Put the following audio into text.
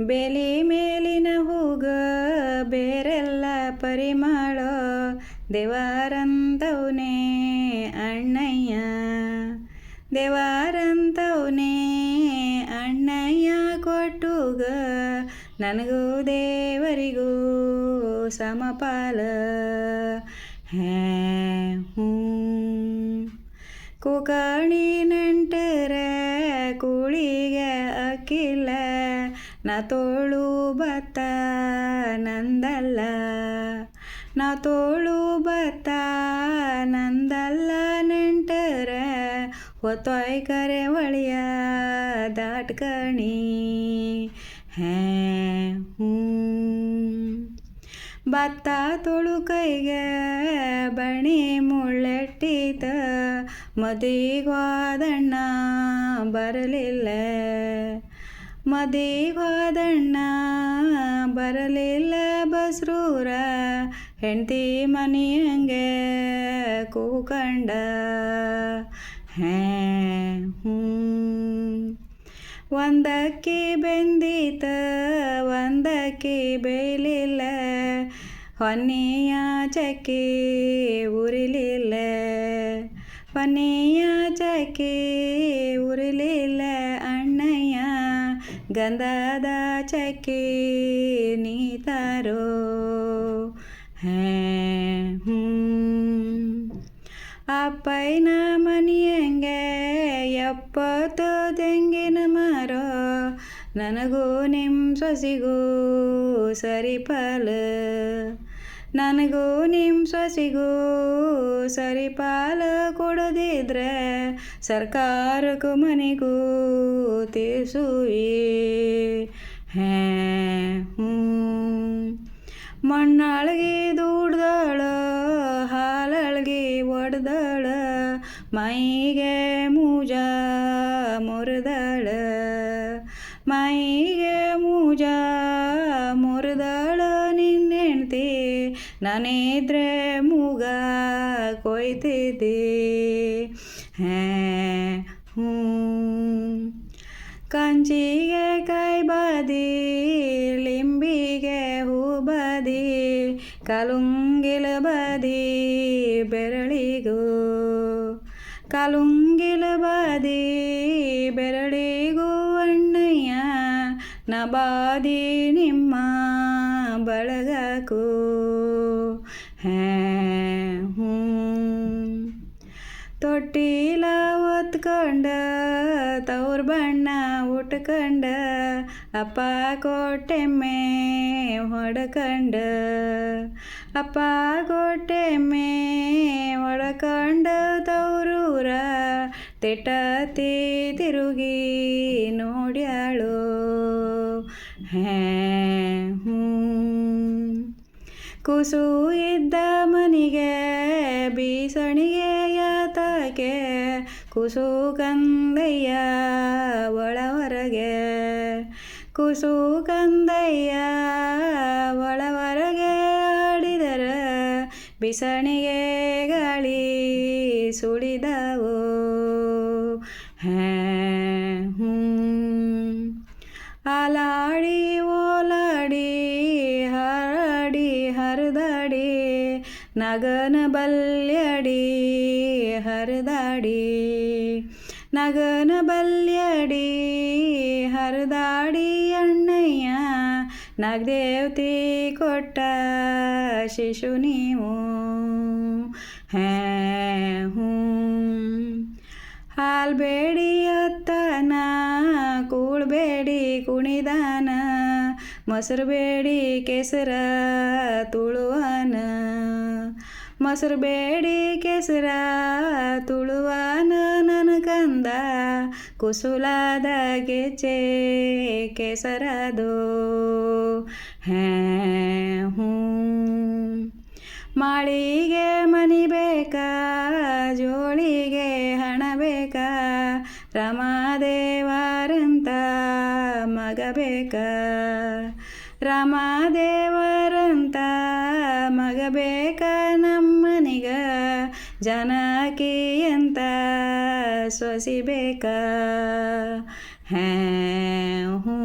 ಬೇಲಿ ಮೇಲಿನ ಹೂಗ ಬೇರೆಲ್ಲ ಪರಿಮಳ. ದೇವಾರಂತವನೇ ಅಣ್ಣಯ್ಯ. ದೇವಾರಂತವನೇ ಅಣ್ಣಯ್ಯ ಕೊಟ್ಟುಗ. ನನಗೂ ದೇವರಿಗೂ ಸಮಪಾಲ. ಹೇ, ಹ್ಞೂ. ಕುಕರ್ಣಿ ನಂಟರ, ಕೂಳಿಗೆ ಅಕ್ಕಿಲ್ಲ. ನಾ ತೋಳು ಬತ್ತ ನಂದಲ್ಲ. ನಾ ತೋಳು ಬತ್ತ ನಂದಲ್ಲ ನೆಂಟರ. ಹೊತ್ತೊಯ್ ಕರೆ ಒಳಿಯ ದಾಟ್ಕಣಿ. ಹ್ಞೂ ಭತ್ತ ತೊಳು ಕೈಗೆ ಬಣಿ ಮುಳ್ಳೆಟ್ಟಿತ. ಮದಿಗೋದಣ್ಣ ಬರಲಿಲ್ಲ. ಮದಿಗೋದಣ್ಣ ಬರಲಿಲ್ಲ ಬಸ್ರೂರ, ಹೆಂಡತಿ ಮನೆಯಂಗೆ ಕೂಕಂಡ ಹ್ಞೂ ಒಂದಕ್ಕೆ ಬೆಂದಿತ, ಒಂದಕ್ಕೆ ಬೇಲಿಲ್ಲ. ಹೊನ್ನೆಯ ಚಕ್ಕೆ ಉರಿಲಿಲ್ಲ. ಹೊನ್ನೆಯ ಚಕ್ಕೆ ಉರಿಲಿಲ್ಲ. ಗಂಧದ ಚಕ್ಕೆ ನೀತಾರೋ ಹ್ಯಾ ಹ್ಞೂ ಅಪ್ಪಯ್ಯನ ಮನೆಯಂಗೆ ಎಪ್ಪತ್ತು ತೆಂಗಿನ ಮರ ನನಗೂ ನಿಮ್ಮ ಸೊಸಿಗೂ ಸರಿಪಾಲ ನನಗೂ ನಿಮ್ಮ ಸೊಸಿಗೂ ಸರಿಪಾಲ ಕೊಡದಿದ್ರೆ ಸರ್ಕಾರಕ್ಕೂ ಮನೆಗೂ ತಿಳಿಸುವಿ ಮಣ್ಣಳಗಿ ಹ್ಞೂ ಮಣ್ಣಾಳಗಿ ದುಡ್ದಳ, ಹಾಲಳ್ಗಿ ಒಡ್ದಳ, ಮೈಗೆ ಮೂಜ ಮುರಿದಳ. ಮೈಗೆ ನಾನಿದ್ರೆ ಮೂಗ ಕೊಯ್ತಿದ್ದೆ ಹೇ. ಕಂಚಿಗೆ ಕೈ ಬದಿ, ಲಿಂಬಿಗೆ ಹೂ ಬದಿ, ಕಲುಂಗಿಲ ಬದಿ ಬೆರಳಿಗೂ. ಕಲುಂಗಿಲ ಬದಿ ಬೆರಳಿಗೂ, ಅಣ್ಣಯ್ಯ, ನಬಾದಿ ನಿಮ್ಮ ಹ್ಞೂ. ತೊಟ್ಟಿಲ ಒತ್ಕೊಂಡ ತವ್ರ ಬಣ್ಣ ಉಟ್ಕೊಂಡ, ಅಪ್ಪ ಕೊಟ್ಟೆಮ್ಮೆ ಹೊಡ್ಕಂಡ. ಅಪ್ಪ ಕೊಟ್ಟೆಮ್ಮೆ ಹೊಡ್ಕಂಡ, ತವ್ರೂರ ತೆಟತಿ ತಿರುಗಿ ನೋಡ್ಯಾಳು. ಹ್ಞೂ ಕುಸು ಇದ್ದ ಮನಿಗೆ, ಬೀಸಣಿಗೆ ಯಾತಕ್ಕೆ? ಕುಸು ಕಂದಯ್ಯ ಒಳ ಹೊರಗೆ ಕುಸು ಕಂದಯ್ಯ ಒಳ ಹೊರಗೆ ಆಡಿದರ ಬಿಸಣಿಗೆ ಗಾಳಿ ಸುಳಿದವು. ನಗನ ಬಲ್ಯಡಿ ಹರಿದಾಡಿ. ನಗನ ಬಲ್ಯಡಿ ಹರಿದಾಡಿ ಅಣ್ಣಯ್ಯ. ನಗದೇವತಿ ಕೊಟ್ಟ ಶಿಶು ನೀವು. ಹ್ಯಾ ಹ್ಞೂ ಹಾಲ್ಬೇಡಿ ಕೂಳ್ಬೇಡಿ ಕುಣಿದಾನ, ಮೊಸರು ಬೇಡಿ ಕೆಸರ ತುಳುವಾನ. ಮೊಸರು ಬೇಡಿ ಕೆಸರ ತುಳುವಾನ ನನ್ನ ಕಂದ ಕುಸುಲಾದ ಗೆಚೆ ಕೆಸರದು. ಹ್ಯಾ ಹ್ಞೂ ಮಾಳಿಗೆ ಮಗ ರಮಾದೇವರಂತ ರಾಮದೇವರಂತ ಮಗ ಬೇಕ ನಮ್ಮನಿಗ? ಜನಕಿ ಅಂತ ಸೊಸಿ ಬೇಕ ಹ್ಯಾ